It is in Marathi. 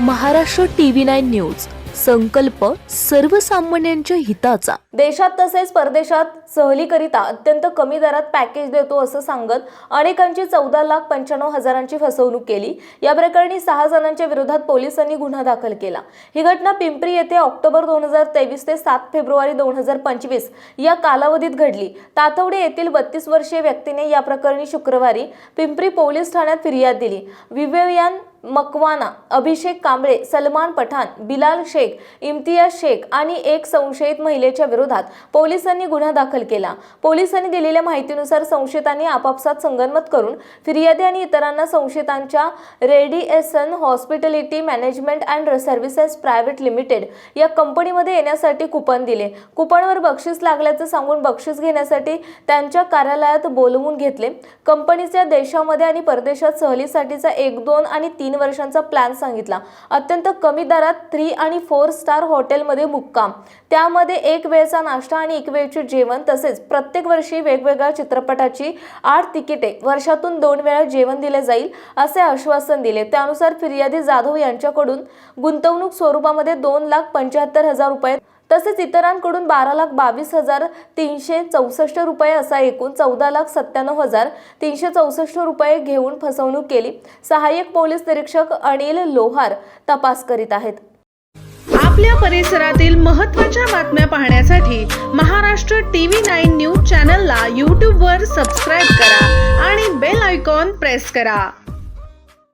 Maharashtra TV nine news. संकल्प सर्वसामान्यांच्या हिताचा. देशात तसेच परदेशात सहलीकरिता अत्यंत कमी दरात पॅकेज देतो असं सांगत अनेकांची चौदा लाख पंच्याण्णव हजारांची फसवणूक केली. या प्रकरणी सहा जणांच्या विरोधात पोलिसांनी गुन्हा दाखल केला. ही घटना पिंपरी येथे ऑक्टोबर दोन हजार तेवीस ते सात फेब्रुवारी दोन हजार पंचवीस या कालावधीत घडली. तातवडे येथील बत्तीस वर्षीय व्यक्तीने या प्रकरणी शुक्रवारी पिंपरी पोलीस ठाण्यात फिर्याद दिली. विवेयान मकवाना अभिषेक कांबळे सलमान पठाण बिलाल शेख इम्तियाज शेख आणि एक संशयित महिलेच्या विरोधात पोलिसांनी गुन्हा दाखल केला. पोलिसांनी दिलेल्या माहितीनुसार संशयितांनी आपापसात संगनमत करून फिर्यादी आणि इतरांना संशयितांच्या Radisson hospitality management and services private limited या कंपनीमध्ये येण्यासाठी कुपन दिले. कुपनवर बक्षीस लागल्याचं सांगून बक्षीस घेण्यासाठी त्यांच्या कार्यालयात बोलवून घेतले. कंपनीच्या देशामध्ये आणि परदेशात सहलीसाठीचा एक दोन आणि तीन वर्षांचा प्लॅन सांगितला. अत्यंत कमी दरात थ्री आणि फोर स्टार हॉटेलमध्ये मुक्काम. त्यामध्ये एक वेळचा नाश्ता आणि एक वेळचे जेवण तसेच प्रत्येक वर्षी वेगवेगळ्या चित्रपटाची आठ तिकिटे वर्षातून दोन वेळा जेवण दिले जाईल असे आश्वासन दिले. त्यानुसार फिर्यादी जाधव यांच्याकडून गुंतवणूक स्वरूपामध्ये दोन लाख पंच्याहत्तर हजार रुपये तसेच इतरांकडून बारा लाख बावीस हजार तीनशे चौसष्ट रुपये असा एकूण चौदा लाख सत्त्याण्णव हजार तीनशे चौसष्ट रुपये घेऊन फसवणूक केली. सहाय्यक पोलीस निरीक्षक अनिल लोहार तपास करीत आहेत. आपल्या परिसरातील महत्त्वाच्या बातम्या पाहण्यासाठी महाराष्ट्र टीव्ही नाईन न्यूज चॅनलला यूट्यूबवर सबस्क्राईब करा आणि बेल आयकॉन प्रेस करा.